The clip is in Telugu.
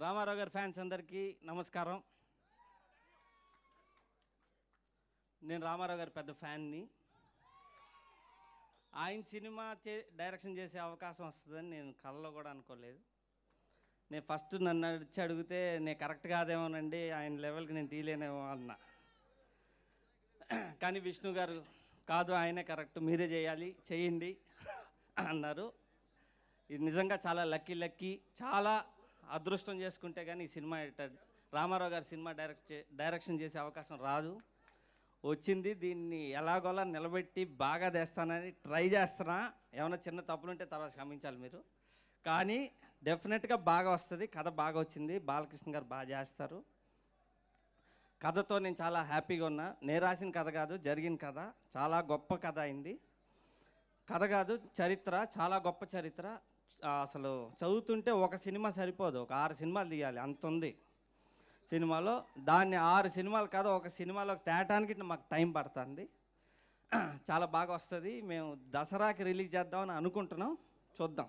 రామారావు గారి ఫ్యాన్స్ అందరికీ నమస్కారం. నేను రామారావు గారి పెద్ద ఫ్యాన్ని. ఆయన సినిమా చే డైరెక్షన్ చేసే అవకాశం వస్తుందని నేను కళ్ళలో కూడా అనుకోలేదు. నేను ఫస్ట్ నన్ను అడిచి అడిగితే నేను కరెక్ట్ కాదేమోనండి ఆయన లెవెల్కి నేను తీయలేనేమో అన్నా. కానీ విష్ణు గారు కాదు ఆయనే కరెక్ట్ మీరే చేయాలి చేయండి అన్నారు. ఇది నిజంగా చాలా లక్కీ లక్కీ చాలా అదృష్టం చేసుకుంటే కానీ ఈ సినిమా రామారావు గారి సినిమా డైరెక్ట్ చే డైరెక్షన్ చేసే అవకాశం రాదు. వచ్చింది దీన్ని ఎలాగోలా నిలబెట్టి బాగా తెస్తానని ట్రై చేస్తున్నా. ఏమైనా చిన్న తప్పులుంటే తర్వాత క్షమించాలి మీరు. కానీ డెఫినెట్గా బాగా వస్తుంది. కథ బాగా వచ్చింది. బాలకృష్ణ గారు బాగా చేస్తారు. కథతో నేను చాలా హ్యాపీగా ఉన్నా. నేను రాసిన కథ కాదు జరిగిన కథ. చాలా గొప్ప కథ అయింది. కథ కాదు చరిత్ర. చాలా గొప్ప చరిత్ర. అసలు చదువుతుంటే ఒక సినిమా సరిపోదు. ఒక ఆరు సినిమాలు తీయాలి. అంత ఉంది సినిమాలో. దాన్ని ఆరు సినిమాలు కాదు ఒక సినిమాలో తేటానికి మాకు టైం పడుతుంది. చాలా బాగా వస్తుంది. మేము దసరాకి రిలీజ్ చేద్దామని అనుకుంటున్నాం. చూద్దాం.